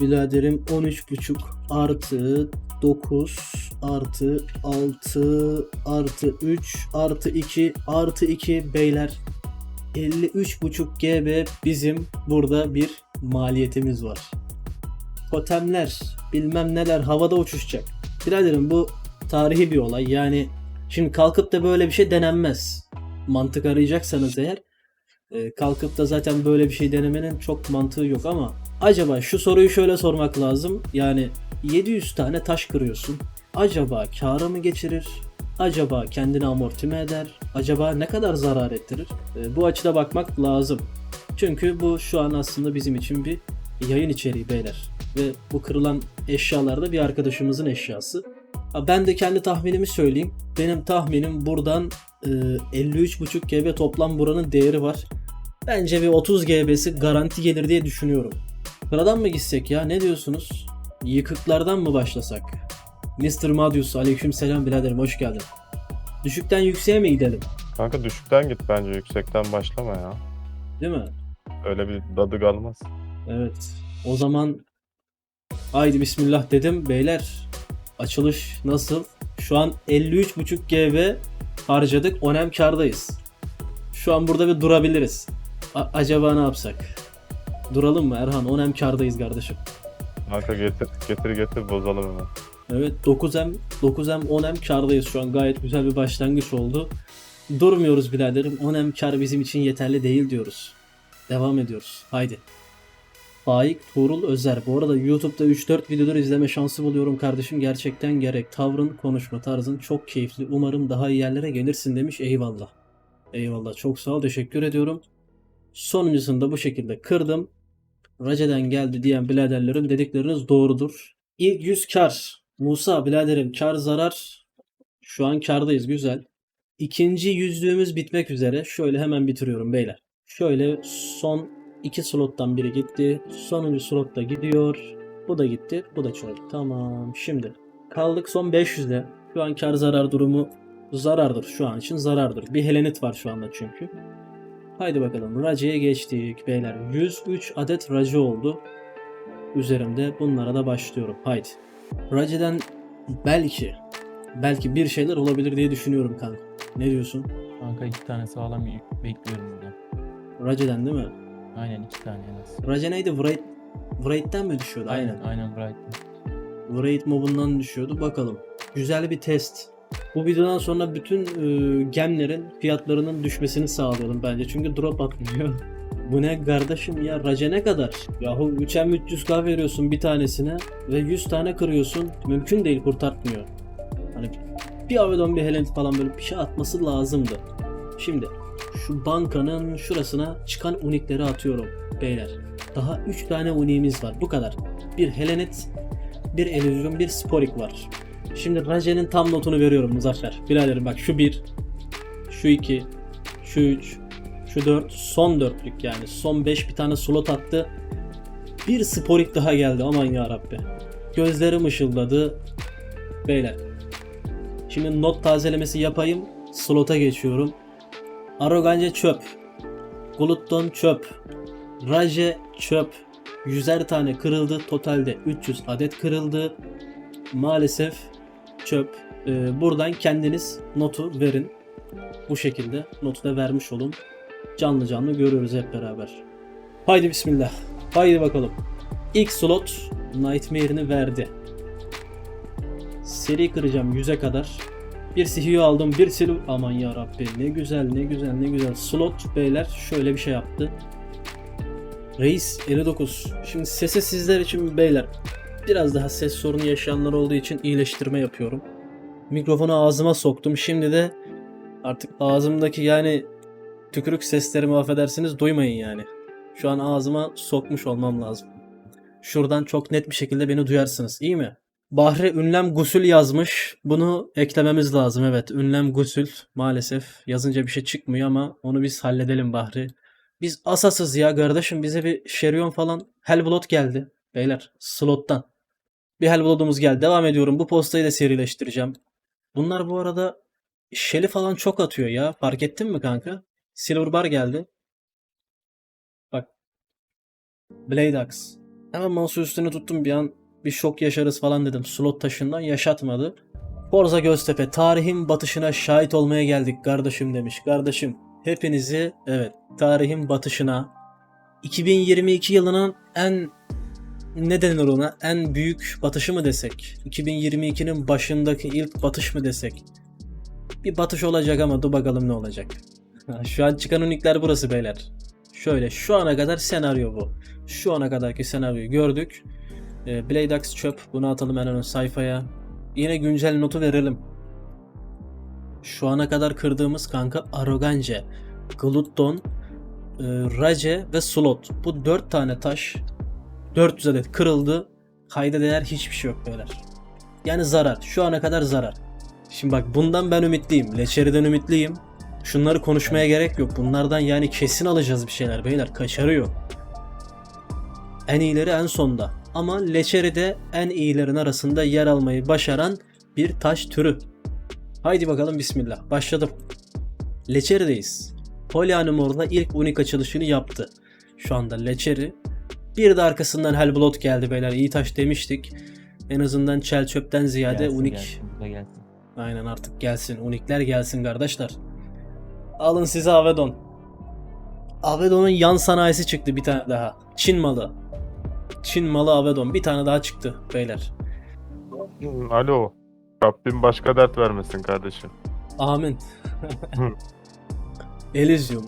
biraderim 13.5 artı 9 artı 6 artı 3 artı 2 artı 2 beyler 53.5 GB bizim burada bir maliyetimiz var. Totemler bilmem neler havada uçuşacak. Biraderim bu tarihi bir olay yani şimdi kalkıp da böyle bir şey denenmez. Mantık arayacaksanız eğer e, kalkıp da zaten böyle bir şey denemenin çok mantığı yok ama acaba şu soruyu şöyle sormak lazım. Yani 700 tane taş kırıyorsun. Acaba kâra mı geçirir? Acaba kendini amorti mi eder? Acaba ne kadar zarar ettirir? E, bu açıda bakmak lazım. Çünkü bu şu an aslında bizim için bir yayın içeriği beyler. Ve bu kırılan eşyalar da bir arkadaşımızın eşyası. Ben de kendi tahminimi söyleyeyim. Benim tahminim buradan e, 53.5 GB toplam buranın değeri var. Bence bir 30 GB'si garanti gelir diye düşünüyorum. Sıradan mı gitsek ya? Ne diyorsunuz? Yıkıklardan mı başlasak? Mr. Madius aleyküm selam biraderim hoş geldin. Düşükten yükseğe mi gidelim? Kanka düşükten git bence yüksekten başlama ya. Değil mi? Öyle bir dadı kalmaz. Evet. O zaman haydi bismillah dedim. Beyler açılış nasıl? Şu an 53.5 GB harcadık. Onem kardayız. Şu an burada bir durabiliriz. A- acaba ne yapsak? Duralım mı Erhan? Onem kardayız kardeşim. Kanka getir getir getir bozalım hemen. Evet 9M 9M 10M kardayız şu an. Gayet güzel bir başlangıç oldu. Durmuyoruz biraderim. 10M kar bizim için yeterli değil diyoruz. Devam ediyoruz. Haydi. Faik Tuğrul Özer. Bu arada YouTube'da 3-4 videolar izleme şansı buluyorum kardeşim. Gerçekten gerek. Tavrın, konuşma tarzın çok keyifli. Umarım daha iyi yerlere gelirsin demiş. Eyvallah. Eyvallah. Çok sağ ol. Teşekkür ediyorum. Sonuncusunu da bu şekilde kırdım. Race'den geldi diyen biraderlerim dedikleriniz doğrudur. İlk 100 kar. Musa biraderim kar zarar. Şu an kardayız güzel. İkinci yüzlüğümüz bitmek üzere. Şöyle hemen bitiriyorum beyler. Şöyle son iki slottan biri gitti. Sonuncu slot da gidiyor. Bu da gitti. Bu da çok. Tamam. Şimdi kaldık son 500'de. Şu an kar zarar durumu zarardır. Şu an için zarardır. Bir helenit var şu anda çünkü. Haydi bakalım. Race'ye geçtik beyler. 103 adet Race oldu. Üzerimde bunlara da başlıyorum. Haydi. Race'den belki belki bir şeyler olabilir diye düşünüyorum kanka. Ne diyorsun? Kanka iki tane sağlam bekliyorum burada. Race'den değil mi? Aynen iki tane en az. Race neydi? Wraith, Wraith'ten mi düşüyordu? Aynen. Aynen Brighton. Wraith mobundan düşüyordu. Bakalım. Güzel bir test. Bu videodan sonra bütün e, gemlerin fiyatlarının düşmesini sağlayalım bence. Çünkü drop atmıyor. Bu ne kardeşim ya? Race ne kadar? Yahu 3M 300k veriyorsun bir tanesine ve 100 tane kırıyorsun. Mümkün değil kurtartmıyor. Hani bir Avedon bir Helent falan böyle bir şey atması lazımdı. Şimdi şu bankanın şurasına çıkan unikleri atıyorum beyler. Daha 3 tane uniğimiz var. Bu kadar. Bir Helenet, bir Elysium, bir Sporik var. Şimdi Race'nin tam notunu veriyorum Muzaffer. Biraderim bak şu 1, şu 2, şu 3, şu 4, son dörtlük yani. Son 5 bir tane slot attı. Bir Sporik daha geldi aman ya Rabbi. Gözlerim ışıldadı. Beyler. Şimdi not tazelemesi yapayım. Slota geçiyorum. Arrogance çöp. Glutton çöp. Raje çöp. Yüzer tane kırıldı. Totalde 300 adet kırıldı. Maalesef çöp. Ee, buradan kendiniz notu verin. Bu şekilde notu da vermiş olun. Canlı canlı görüyoruz hep beraber. Haydi bismillah. Haydi bakalım. İlk slot Nightmare'ini verdi. Seri kıracağım 100'e kadar. Bir sihir aldım, bir sil aman ya Rabbi ne güzel ne güzel ne güzel. Slot beyler şöyle bir şey yaptı. Reis 59. Şimdi sese sizler için beyler biraz daha ses sorunu yaşayanlar olduğu için iyileştirme yapıyorum. Mikrofonu ağzıma soktum. Şimdi de artık ağzımdaki yani tükürük seslerimi affedersiniz duymayın yani. Şu an ağzıma sokmuş olmam lazım. Şuradan çok net bir şekilde beni duyarsınız. İyi mi? Bahri Ünlem Gusül yazmış. Bunu eklememiz lazım evet. Ünlem Gusül maalesef yazınca bir şey çıkmıyor ama onu biz halledelim Bahri. Biz asasız ya kardeşim bize bir Şerion falan Hellblood geldi. Beyler slottan. Bir Hellblood'umuz geldi. Devam ediyorum. Bu postayı da serileştireceğim. Bunlar bu arada Shelly falan çok atıyor ya. Fark ettin mi kanka? Silver Bar geldi. Bak. Blade Axe. Hemen masa üstüne tuttum bir an bir şok yaşarız falan dedim. Slot taşından yaşatmadı. Forza Göztepe tarihin batışına şahit olmaya geldik kardeşim demiş. Kardeşim hepinizi evet tarihin batışına 2022 yılının en ne denir ona en büyük batışı mı desek 2022'nin başındaki ilk batış mı desek bir batış olacak ama dur bakalım ne olacak. Şu an çıkan unikler burası beyler. Şöyle şu ana kadar senaryo bu. Şu ana kadarki senaryoyu gördük. Ee, Blade Axe çöp. Bunu atalım en ön sayfaya. Yine güncel notu verelim. Şu ana kadar kırdığımız kanka Arrogance, Glutton, e, Race ve Slot. Bu 4 tane taş 400 adet kırıldı. Kayda değer hiçbir şey yok beyler. Yani zarar. Şu ana kadar zarar. Şimdi bak bundan ben ümitliyim. Leçeri'den ümitliyim. Şunları konuşmaya gerek yok. Bunlardan yani kesin alacağız bir şeyler beyler. Kaçarı yok. En iyileri en sonda. Ama Leçeri de en iyilerin arasında yer almayı başaran bir taş türü. Haydi bakalım bismillah. Başladım. Leçeri'deyiz. Polyanumor'da ilk unik açılışını yaptı. Şu anda Leçeri. Bir de arkasından Hellblood geldi beyler. İyi taş demiştik. En azından çel çöpten ziyade Gelsin, unik Gelsin, gelsin. Aynen artık gelsin. Unikler gelsin kardeşler. Alın size Avedon. Avedon'un yan sanayisi çıktı bir tane daha. Çin malı. Çin malı Avedon. Bir tane daha çıktı beyler. Hmm, Alo. Rabbim başka dert vermesin kardeşim. Amin. Elysium.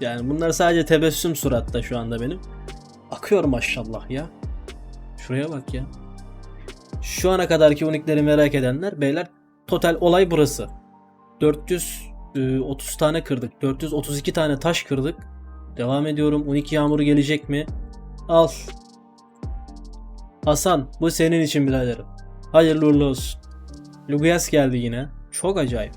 Yani bunlar sadece tebessüm suratta şu anda benim. Akıyor maşallah ya. Şuraya bak ya. Şu ana kadarki unikleri merak edenler beyler total olay burası. 430 tane kırdık. 432 tane taş kırdık. Devam ediyorum. Unik yağmuru gelecek mi? Al. Hasan bu senin için biraderim. Hayırlı uğurlu olsun. Lugias geldi yine. Çok acayip.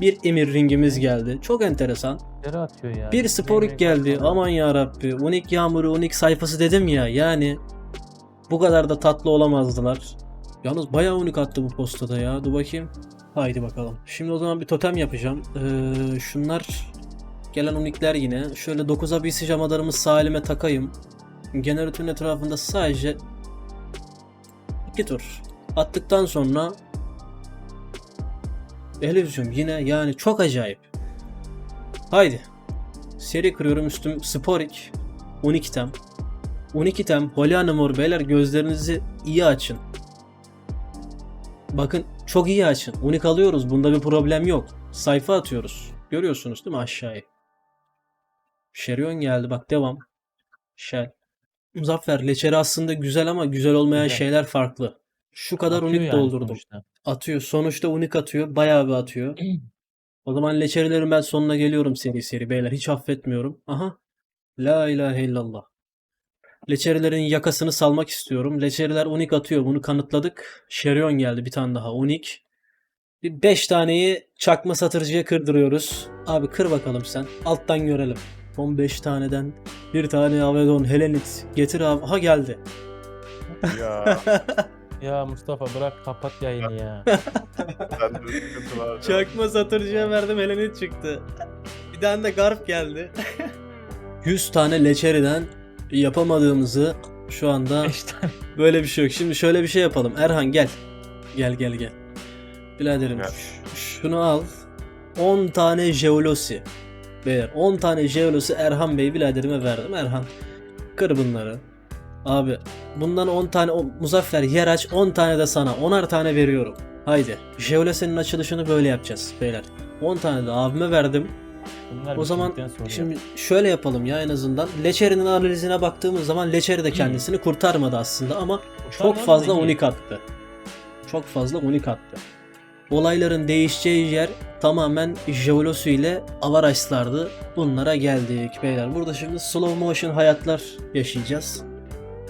Bir emir ringimiz geldi. Çok enteresan. Yere atıyor ya. Bir sporik geldi. Aman ya Rabbi. Unik yağmuru, unik sayfası dedim ya. Yani bu kadar da tatlı olamazdılar. Yalnız bayağı unik attı bu postada ya. Dur bakayım. Haydi bakalım. Şimdi o zaman bir totem yapacağım. Ee, şunlar gelen unikler yine. Şöyle 9'a bir sicamalarımı sağ elime takayım. Generatörün etrafında sadece iki tur attıktan sonra Elysium yine yani çok acayip. Haydi. Seri kırıyorum üstüm Sporik. 12 tem. 12 tem. Polyanamor beyler gözlerinizi iyi açın. Bakın çok iyi açın. Unik alıyoruz. Bunda bir problem yok. Sayfa atıyoruz. Görüyorsunuz değil mi aşağıya? Şerion geldi bak devam. Shell. Muzaffer leçeri aslında güzel ama güzel olmayan Güzel. şeyler farklı. Şu kadar Atıyor unik yani doldurdum. sonuçta. Atıyor. Sonuçta unik atıyor. Bayağı bir atıyor. O zaman leçerilerin ben sonuna geliyorum seri seri beyler. Hiç affetmiyorum. Aha. La ilahe illallah. Leçerilerin yakasını salmak istiyorum. Leçeriler unik atıyor. Bunu kanıtladık. Şerion geldi bir tane daha. Unik. Bir 5 taneyi çakma satırcıya kırdırıyoruz. Abi kır bakalım sen. Alttan görelim. 15 taneden bir tane Avedon Helenit getir abi. Ha geldi. Ya Ya Mustafa bırak kapat yayını ya. sende sıkıntı var. ya. Çakma satırcıya verdim Helenit çıktı. Bir tane de Garp geldi. 100 tane leçeriden yapamadığımızı şu anda 5 tane. böyle bir şey yok. Şimdi şöyle bir şey yapalım. Erhan gel. Gel gel gel. Biraderim Gel. ş- şunu al. 10 tane jeolosi. Beyler 10 tane jeolosi Erhan Bey biraderime verdim. Erhan kır bunları. Abi bundan 10 tane o, Muzaffer yer aç 10 tane de sana 10'ar tane veriyorum. Haydi. Jeolose'nin açılışını böyle yapacağız beyler. 10 tane de abime verdim. Bunlar O zaman şimdi şöyle yapalım ya en azından. Leçeri'nin analizine baktığımız zaman Leçeri de kendisini kurtarmadı aslında ama çok fazla unik attı. Çok fazla unik attı. Olayların değişeceği yer tamamen Jeolosu ile Avaraşlardı. Bunlara geldik beyler. Burada şimdi slow motion hayatlar yaşayacağız.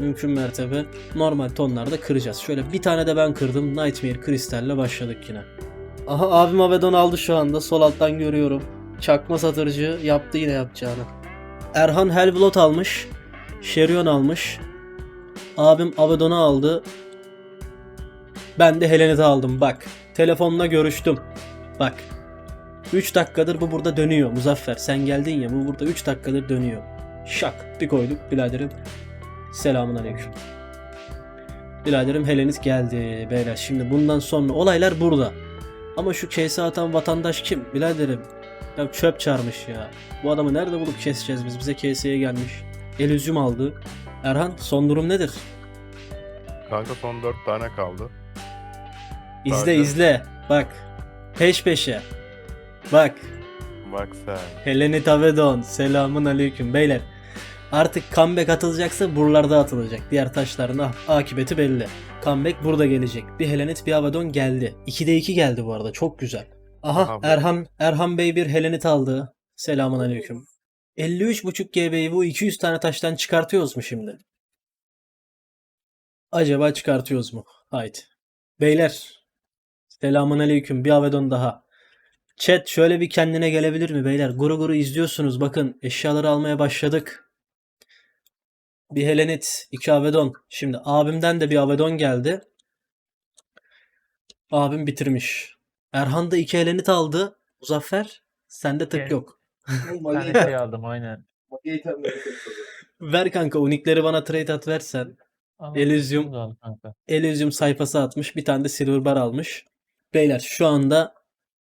Mümkün mertebe normal tonlarda kıracağız. Şöyle bir tane de ben kırdım. Nightmare Crystal'le başladık yine. Aha abim Avedon aldı şu anda. Sol alttan görüyorum. Çakma satırcı yaptı yine yapacağını. Erhan Hellblood almış. Şerion almış. Abim Avedon'u aldı. Ben de Helenit'i aldım bak. Telefonla görüştüm. Bak. 3 dakikadır bu burada dönüyor Muzaffer. Sen geldin ya bu burada 3 dakikadır dönüyor. Şak bir koyduk biraderim. Selamun aleyküm. Biraderim Helenit geldi beyler. Şimdi bundan sonra olaylar burada. Ama şu kese atan vatandaş kim? Biraderim. Ya çöp çağırmış ya. Bu adamı nerede bulup keseceğiz biz? Bize keseye gelmiş. Elüzyum aldı. Erhan son durum nedir? Kanka son 4 tane kaldı. İzle Zaten- izle. Bak. Peş peşe. Bak. Bak sen. Helenit Avedon. Selamun aleyküm beyler. Artık comeback atılacaksa buralarda atılacak. Diğer taşların ah- akıbeti belli. Comeback burada gelecek. Bir Helenit bir Avedon geldi. 2'de 2 geldi bu arada. Çok güzel. Aha Erhan Erhan Bey bir Helenit aldı. Selamun aleyküm. 53.5 GB'yi bu 200 tane taştan çıkartıyoruz mu şimdi? Acaba çıkartıyoruz mu? Haydi. Beyler. Selamun aleyküm. Bir Avedon daha. Chat şöyle bir kendine gelebilir mi beyler? Guru guru izliyorsunuz. Bakın eşyaları almaya başladık. Bir Helenit, iki Avedon. Şimdi abimden de bir Avedon geldi. Abim bitirmiş. Erhan da iki Helenit aldı. Muzaffer sende tık Evet. yok. Bir tane şey aldım aynen. Ver kanka unikleri bana trade at versen. Ama Elysium. bunu da al kanka. Elysium sayfası atmış. Bir tane de Silver Bar almış. Beyler şu anda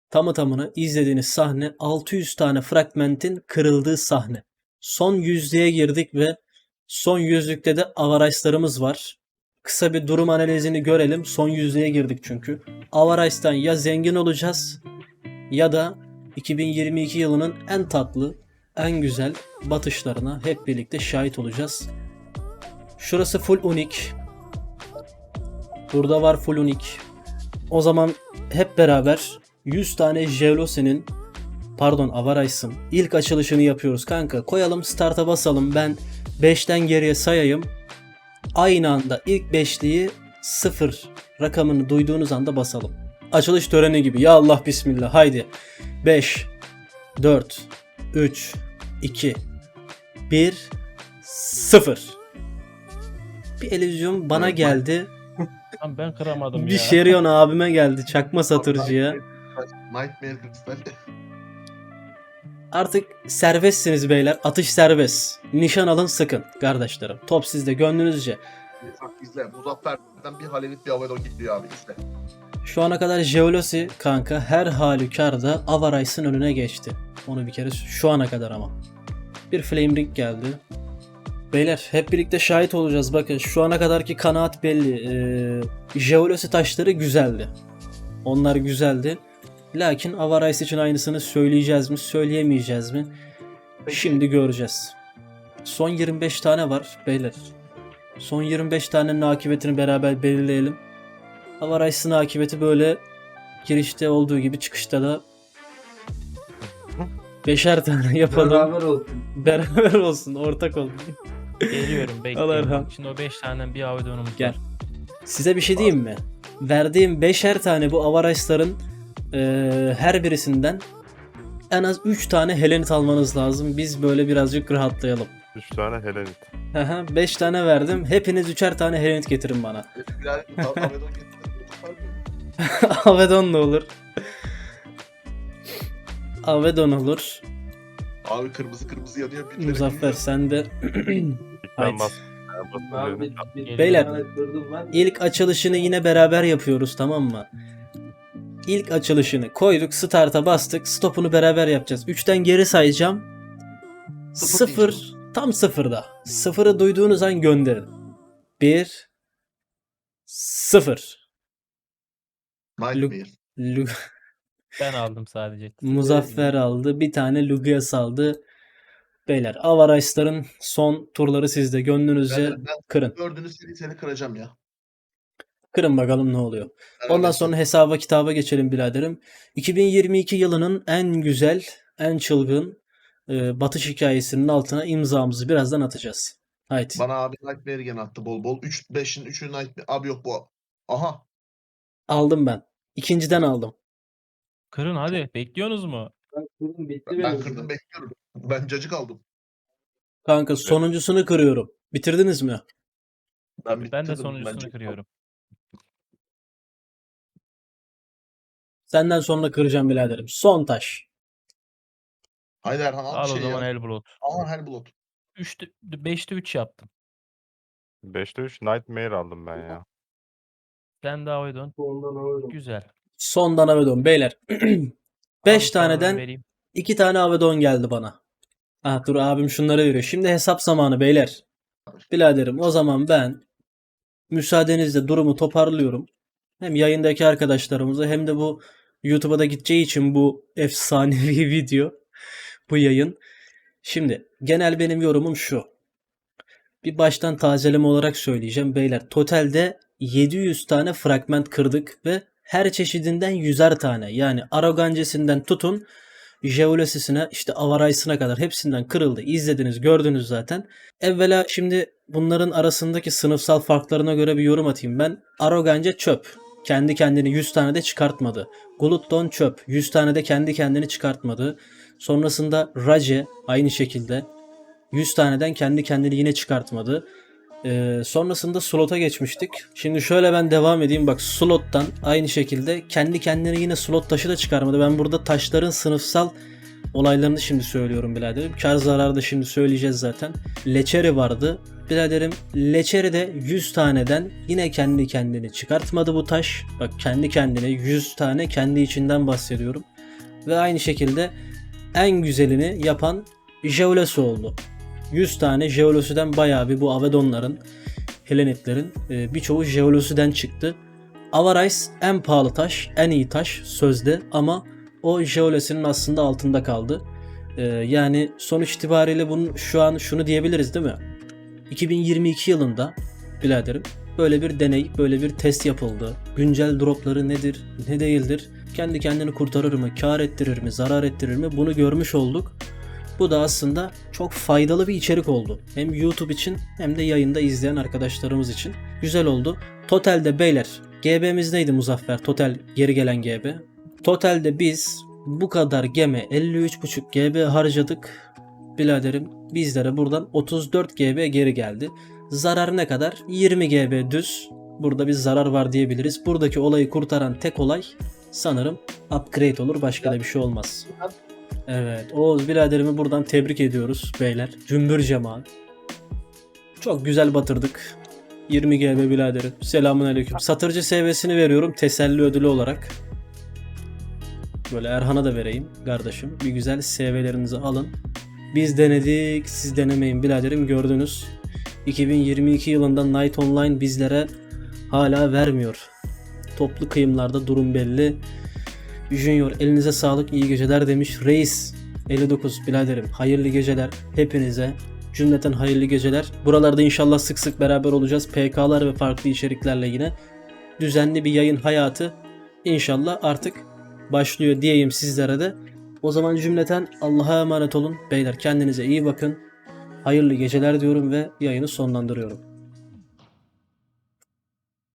tamı tamına izlediğiniz sahne 600 tane fragmentin kırıldığı sahne. Son yüzlüğe girdik ve son yüzlükte de avarayslarımız var. Kısa bir durum analizini görelim. Son yüzlüğe girdik çünkü. Avarays'tan ya zengin olacağız ya da 2022 yılının en tatlı, en güzel batışlarına hep birlikte şahit olacağız. Şurası full unik. Burada var full unik. O zaman hep beraber 100 tane Jelosi'nin pardon Avarays'ın ilk açılışını yapıyoruz kanka. Koyalım start'a basalım. Ben 5'ten geriye sayayım. Aynı anda ilk beşliği 0 rakamını duyduğunuz anda basalım. Açılış töreni gibi. Ya Allah bismillah. Haydi. 5 4 3 2 1 0 Bir Elysium bana geldi. Lan ben kıramadım Bir ya. Şerion abime geldi. Çakma satırcıya. Nightmare. Artık serbestsiniz beyler. Atış serbest. Nişan alın sıkın kardeşlerim. Top sizde gönlünüzce. Bak izle. Muzaffer'den bir Halenit bir Avedon gidiyor abi izle. Şu ana kadar Jeolosi kanka her halükarda Avarays'ın önüne geçti. Onu bir kere şu ana kadar ama. Bir Flame Ring geldi. Beyler hep birlikte şahit olacağız. Bakın şu ana kadarki kanaat belli. Ee, Jeolosi taşları güzeldi. Onlar güzeldi. Lakin Avarays için aynısını söyleyeceğiz mi, söyleyemeyeceğiz mi? Peki. Şimdi göreceğiz. Son 25 tane var beyler. Son 25 tanenin akıbetini beraber belirleyelim. Avarays'ın akıbeti böyle girişte olduğu gibi çıkışta da beşer tane yapalım. Beraber olsun. Beraber olsun, ortak olun. Geliyorum. Bak Şimdi o 5 tane bir avidonumuz Gel. var. Size bir şey diyeyim mi? Verdiğim beşer tane bu Avarays'ların eee, her birisinden en az 3 tane Helenit almanız lazım. Biz böyle birazcık rahatlayalım. 3 tane Helenit. 5 tane verdim. Hepiniz üçer tane Helenit getirin bana. Avedon da olur. Avedon olur. Abi kırmızı kırmızı yanıyor. Bir Muzaffer sen de Haydi. bas. Abi, Beyler. ilk açılışını yine beraber yapıyoruz tamam mı? İlk açılışını koyduk, start'a bastık. Stop'unu beraber yapacağız. 3'ten geri sayacağım. Sıfır 0 diyeceğim. tam sıfırda. Sıfırı duyduğunuz an gönderin. 1 0 Nightmare. Ben aldım sadece. Muzaffer aldı. Bir tane Lugias aldı. Beyler Avarays'ların son turları sizde. Gönlünüzce Ben, ben kırın. dördünü seni seni kıracağım ya. Kırın bakalım ne oluyor. Beraber Ondan sonra hesaba kitaba geçelim biraderim. 2022 yılının en güzel, en çılgın e, batış hikayesinin altına imzamızı birazdan atacağız. Haydi. Bana abi Nightmare gene attı bol bol. 3 5'in 3'ü Nightmare. Abi yok bu. Aha. Aldım ben. İkinciden aldım. Kırın hadi. Bekliyorsunuz mu? Ben kırdım bitti Ben, ben kırdım bekliyorum. Ben cacık aldım. Kanka sonuncusunu kırıyorum. Bitirdiniz mi? Ben, Ben de sonuncusunu cacık kırıyorum. Senden sonra kıracağım biraderim. Son taş. Haydi Erhan al, Al o şey zaman ya. Hellblood. Al Hellblood. 3'te 5'te 3 yaptım. 5'te 3 Nightmare aldım ben ya. Sen de Avedon. Güzel. Sondan Avedon beyler. 5 Abi taneden vereyim. 2 tane Avedon geldi bana. Ah dur abim şunları veriyor. Şimdi hesap zamanı beyler. Biraderim o zaman ben müsaadenizle durumu toparlıyorum. Hem yayındaki arkadaşlarımıza hem de bu YouTube'a da gideceği için bu efsanevi video, bu yayın. Şimdi genel benim yorumum şu. Bir baştan tazeleme olarak söyleyeceğim beyler. Totalde 700 tane fragment kırdık ve her çeşidinden yüzer tane. Yani Arogancesinden tutun Jeolesisine işte Avarays'ına kadar hepsinden kırıldı. İzlediniz, gördünüz zaten. Evvela şimdi bunların arasındaki sınıfsal farklarına göre bir yorum atayım ben. Arogance çöp. Kendi kendini 100 tane de çıkartmadı. Gluton çöp. 100 tane de kendi kendini çıkartmadı. Sonrasında Raje aynı şekilde 100 taneden kendi kendini yine çıkartmadı. Ee, sonrasında slota geçmiştik. Şimdi şöyle ben devam edeyim. Bak slottan aynı şekilde kendi kendine yine slot taşı da çıkarmadı. Ben burada taşların sınıfsal olaylarını şimdi söylüyorum biraderim. Kar zararı da şimdi söyleyeceğiz zaten. Leçeri vardı. Biraderim Leçeri de 100 taneden yine kendi kendini çıkartmadı bu taş. Bak kendi kendine 100 tane kendi içinden bahsediyorum. Ve aynı şekilde en güzelini yapan Jeoles oldu. 100 tane Jeolos'uden bayağı bir bu Avedonların, Helenitlerin e, birçoğu Jeolos'uden çıktı. Avarice en pahalı taş, en iyi taş sözde ama o Jeolos'un aslında altında kaldı. E, yani sonuç itibariyle bunun şu an şunu diyebiliriz değil mi? 2022 yılında biraderim böyle bir deney, böyle bir test yapıldı. Güncel dropları nedir, ne değildir? Kendi kendini kurtarır mı, kar ettirir mi, zarar ettirir mi? Bunu görmüş olduk. Bu da aslında çok faydalı bir içerik oldu. Hem YouTube için hem de yayında izleyen arkadaşlarımız için. Güzel oldu. Totalde beyler GB'miz neydi Muzaffer? Total geri gelen GB. Totalde biz bu kadar geme 53.5 GB harcadık. Biladerim bizlere buradan 34 GB geri geldi. Zarar ne kadar? 20 GB düz. Burada bir zarar var diyebiliriz. Buradaki olayı kurtaran tek olay sanırım upgrade olur. Başka da bir şey olmaz. Evet. Oğuz biraderimi buradan tebrik ediyoruz beyler. Cümbür cemaat. Çok güzel batırdık. 20 GB biraderim. Selamun aleyküm. Satırcı seviyesini veriyorum teselli ödülü olarak. Böyle Erhan'a da vereyim kardeşim. Bir güzel SV'lerinizi alın. Biz denedik, siz denemeyin biraderim gördünüz. 2022 yılında Night Online bizlere hala vermiyor. Toplu kıyımlarda durum belli. Junior elinize sağlık iyi geceler demiş. Reis 59 biraderim hayırlı geceler hepinize. Cümleten hayırlı geceler. Buralarda inşallah sık sık beraber olacağız. PK'lar ve farklı içeriklerle yine. Düzenli bir yayın hayatı inşallah artık başlıyor diyeyim sizlere de. O zaman cümleten Allah'a emanet olun. Beyler kendinize iyi bakın. Hayırlı geceler diyorum ve yayını sonlandırıyorum.